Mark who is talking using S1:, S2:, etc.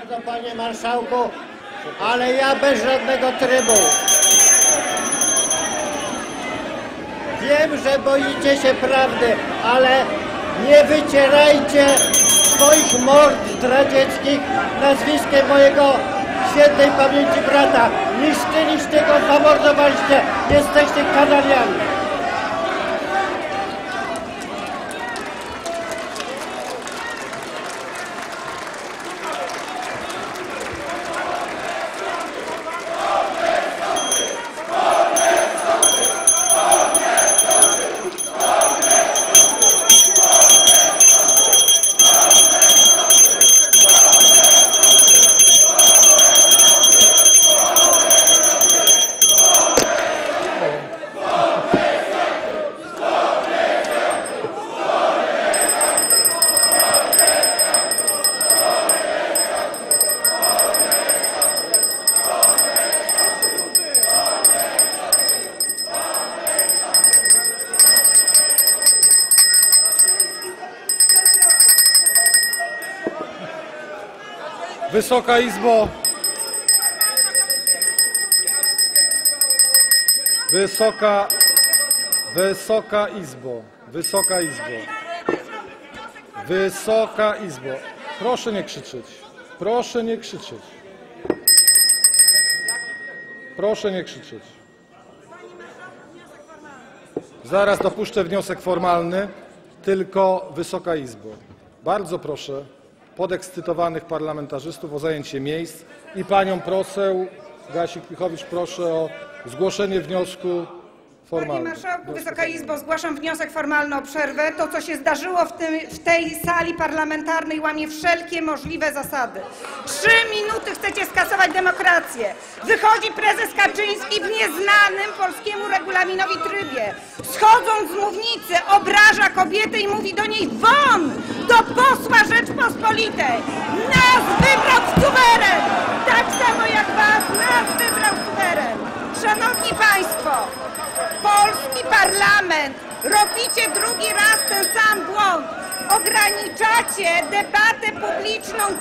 S1: bardzo, panie marszałku, ale ja bez żadnego trybu. Wiem, że boicie się prawdy, ale nie wycierajcie swoich mord zdradzieckich nazwiskiem mojego świętej pamięci brata. Niszczyliście go, zamordowaliście, jesteście kanaliami.
S2: Wysoka Izbo. Wysoka, Wysoka Izbo. Wysoka Izbo. Wysoka Izbo. Proszę nie krzyczeć. Proszę nie krzyczeć. Proszę nie krzyczeć. Zaraz dopuszczę wniosek formalny, tylko Wysoka Izbo. Bardzo proszę podekscytowanych parlamentarzystów o zajęcie miejsc i panią poseł Gasik-Pichowicz proszę o zgłoszenie wniosku
S3: Panie
S2: formalnego.
S3: Marszałku, Wysoka Izbo, zgłaszam wniosek formalny o przerwę. To, co się zdarzyło w, tym, w tej sali parlamentarnej, łamie wszelkie możliwe zasady. Trzy minuty chcecie skasować demokrację. Wychodzi prezes Kaczyński w nieznanym polskiemu regulaminowi trybie. Schodząc z mównicy, obraża kobietę i mówi do niej won! Do posła Rzeczpospolitej! Nas wybrał suweren! Tak samo jak was, nas wybrał suweren! Szanowni Państwo, Polski parlament, robicie drugi raz ten sam błąd. Ograniczacie debatę publiczną